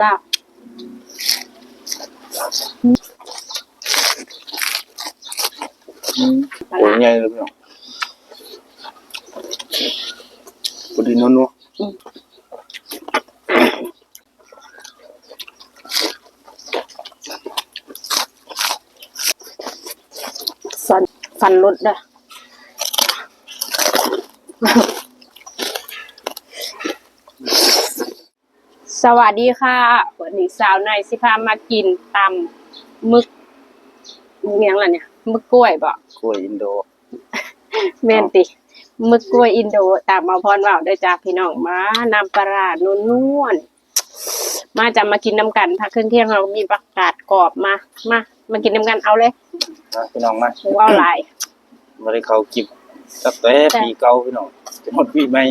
จ้าอืมปลาโอ้ร้ายใหญ่เลยพี่น้องพอดีนัวนัวฟันฟันรถเด้อ สวัสดีค่ะ วันนี้สาวในอยสิพามากินตำมึกมึกอิหยังล่ะเนี่ยมึกกล้วยบ่กล้วยอินโดแม่นติมึกกล้วยอินโดตามมาพรว่าวได้อจ้าพี่น้องมานำปลาร้านุ่นๆมาจะมากินน้ำกันพักเครื่องเที่ยงเรามีประกาศกรอบมามามากินน้ำกันเอาเลยนะพี่น้องมาว้าวหลายมาได้เขากิบตั้งแต่แต่ปีเก่าพี่น้องจะหมดปีใหม่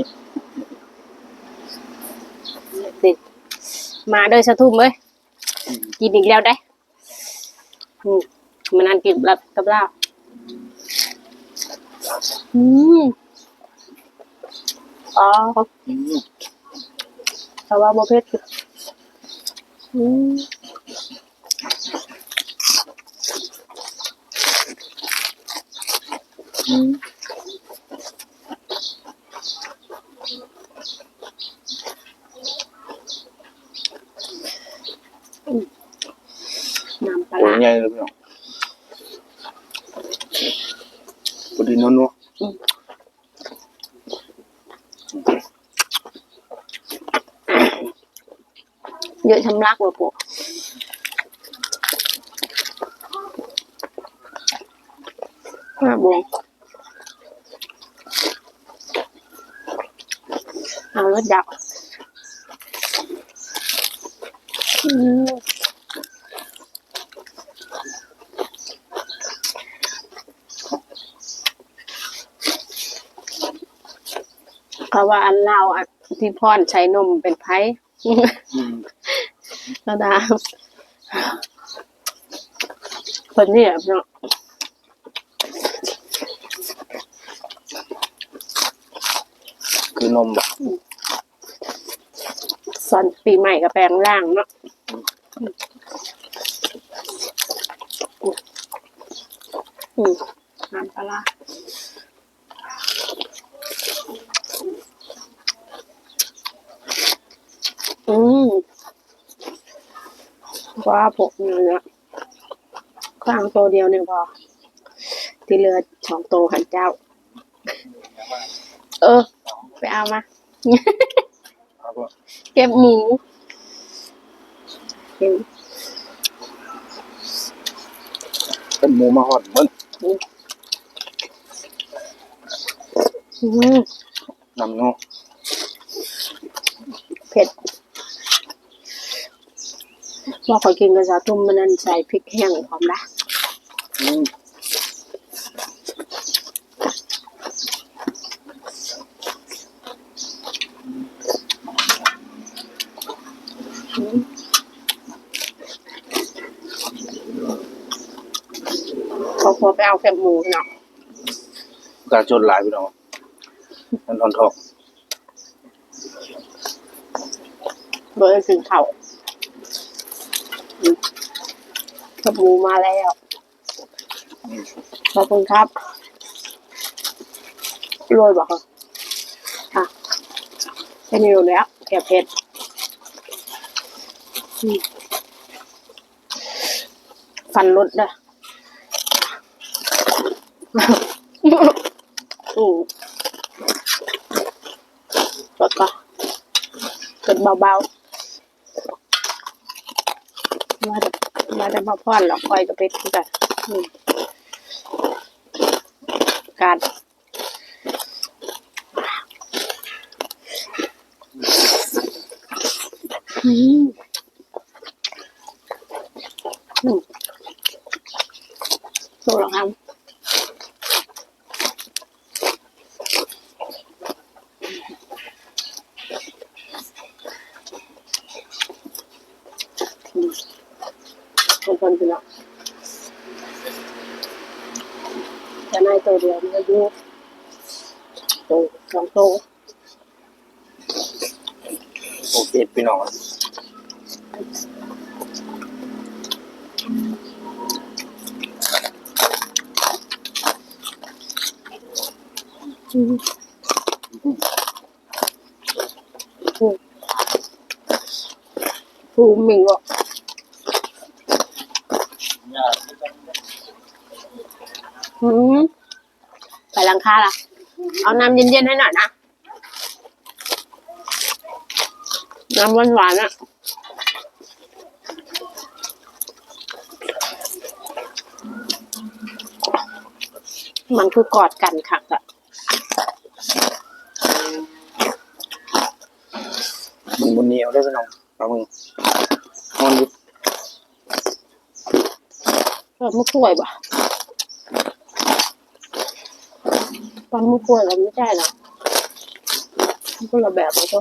สิ มาเด้อชะทุ่มเอ้ยกินอีกแล้วได้มมันนั่นกินแบบกับลาบอืมอ๋อแต่ว่าโบเพ็ดอืมอืม น้ำปลาโอ้ร้าใหญ่เลยพี่น้องพอดีนัวนัวเยอะชำรักว่ะปู่ห้าบวงเอารถดับอืม เขาว่าอันเล่าอะที่พ่อนใช้นมเป็นไพ่อืมก็ได้คนที่แบบเนาะคือนมบ่สอนปีใหม่กับแปลงร่างเนาะอืมน้ำปลาร้าอืม ว่าผมเนี่ยข้างตัวเดียวเนี่ยพอที่เหลือสองตัวขันเจ้า เออ ไปเอามาเอาบ่เก็บหมูเก็บเป็นหมูมาหอดมันอืมนำเนาะเผ็ด ว่าขอยกินกระสาทุ่มมันนั่นใส่พริกแห้งพร้อมนะอืมอืมเขาควรไปเอาแคบหมูเนาะกาจนหลายพี่น้องมันทอนทอกโดยกินเข่า วอืมแคบหมูมาแล้ว ขอบคุณครับรวยบอกค่ะอะแค่นี้อยู่แล้วแกเผ็ดฟันรถด้ออืมรถก็เกิดเบาๆ มาแต่มาแต่มาพ่อนหรอกคอยกับเพชรคือกันการอืมสู้หรอครับ คนคนไปแล้วจะนายตัวเดียวมันก็อยุตัวสองตัวโอเคพี่น้องอืมอืมฟูมิงอะ อืมไปหลังคาล่ะ เอาน้ำเย็นๆให้หน่อยนะ น้ำหวานๆอะมันคือกอดกันค่ะอะมึงบนเหนียวได้พี่น้องปลามึงมันดิ ปลาหมึกกล้วยป่ะปลาหมึกกล้วยเราไม่ใช่หรอมันคนละแบบเลยก็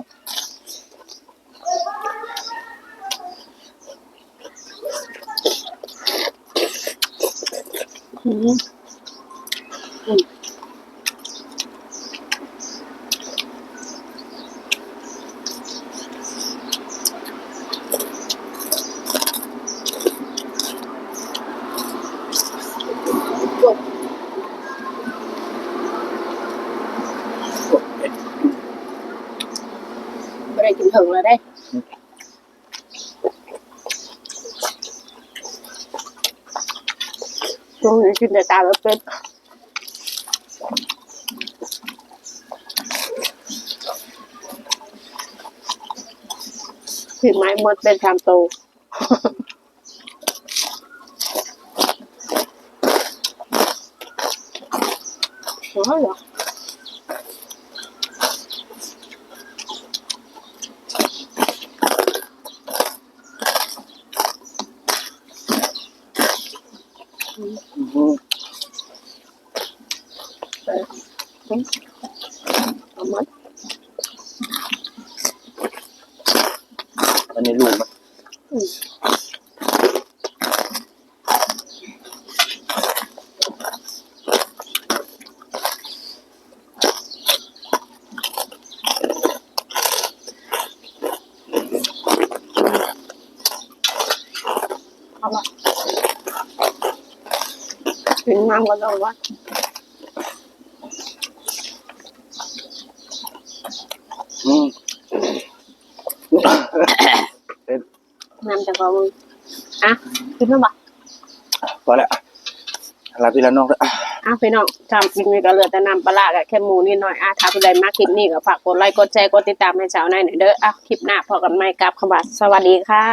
อืมอืม ไม่ได้กินถึงเลยได้ช่วงนี้ กินแต่ตาแล้วเป็ดผิดไม้มดเป็นชา มโตอ๋อเหรออืมเอออืมเอาหมดอันนี้ลูกมันอืมเอาละถึงน้ำก็ต้องวัดอืมเป็นน้ำจากกว่ามึงอะกินไหมบ่พอแล้วลาพี่ละน้องแล้วอะพี่น้องทำกินมีก็เหลือแต่น้ำปลาร้ากับแค่หมูนิดหน่อยอะถ้าผู้ใดมาคลิปนี้ก็ฝากกดไลค์กดแชร์กดติดตามให้สาวในอยหน่อยเด้ออะคลิปหน้าพอกันไหมครับขบัสสวัสดีค่ะ